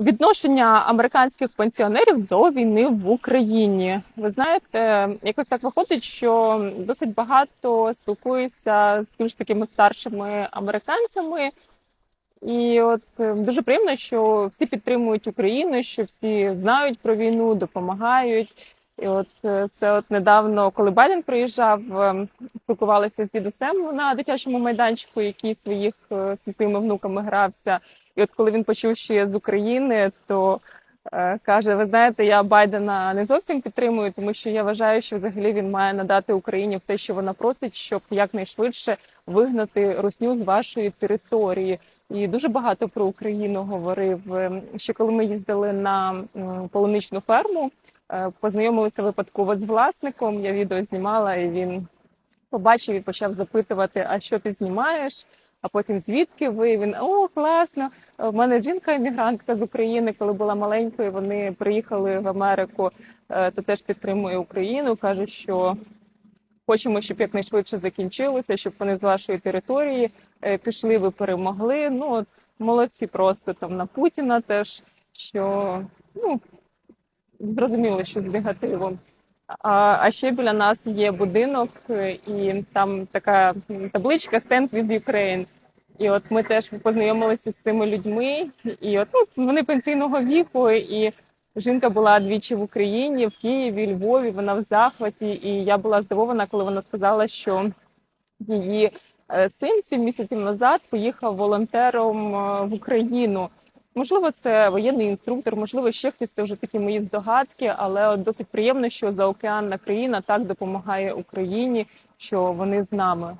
Відношення американських пенсіонерів до війни в Україні. Ви знаєте, якось так виходить, що досить багато спілкуюся з тим ж такими старшими американцями. І от е, дуже приємно, що всі підтримують Україну, що всі знають про війну, допомагають. І от е, це от недавно, коли Байден приїжджав, е, спілкувалися з дідусем на дитячому майданчику, який своїх зі своїми внуками грався. І от коли він почув, що я з України, то е, каже: Ви знаєте, я Байдена не зовсім підтримую, тому що я вважаю, що взагалі він має надати Україні все, що вона просить, щоб якнайшвидше вигнати русню з вашої території. І дуже багато про Україну говорив. Ще коли ми їздили на полуничну ферму, е, познайомилися випадково з власником. Я відео знімала, і він побачив і почав запитувати: а що ти знімаєш? А потім звідки ви? Він о, класно. У мене жінка емігрантка з України, коли була маленькою. Вони приїхали в Америку, е, то теж підтримує Україну. каже, що хочемо, щоб якнайшвидше закінчилося, щоб вони з вашої території е, пішли, ви перемогли. Ну от молодці, просто там на Путіна теж що ну зрозуміло, що з негативом. А, ще біля нас є будинок, е, і там така табличка «Stand with Ukraine». І от ми теж познайомилися з цими людьми, і от ну, вони пенсійного віку, і жінка була двічі в Україні, в Києві, Львові. Вона в захваті. І я була здивована, коли вона сказала, що її е, син сім місяців назад поїхав волонтером е, в Україну. Можливо, це воєнний інструктор, можливо, ще хтось це вже такі мої здогадки, але от досить приємно, що заокеанна країна так допомагає Україні, що вони з нами.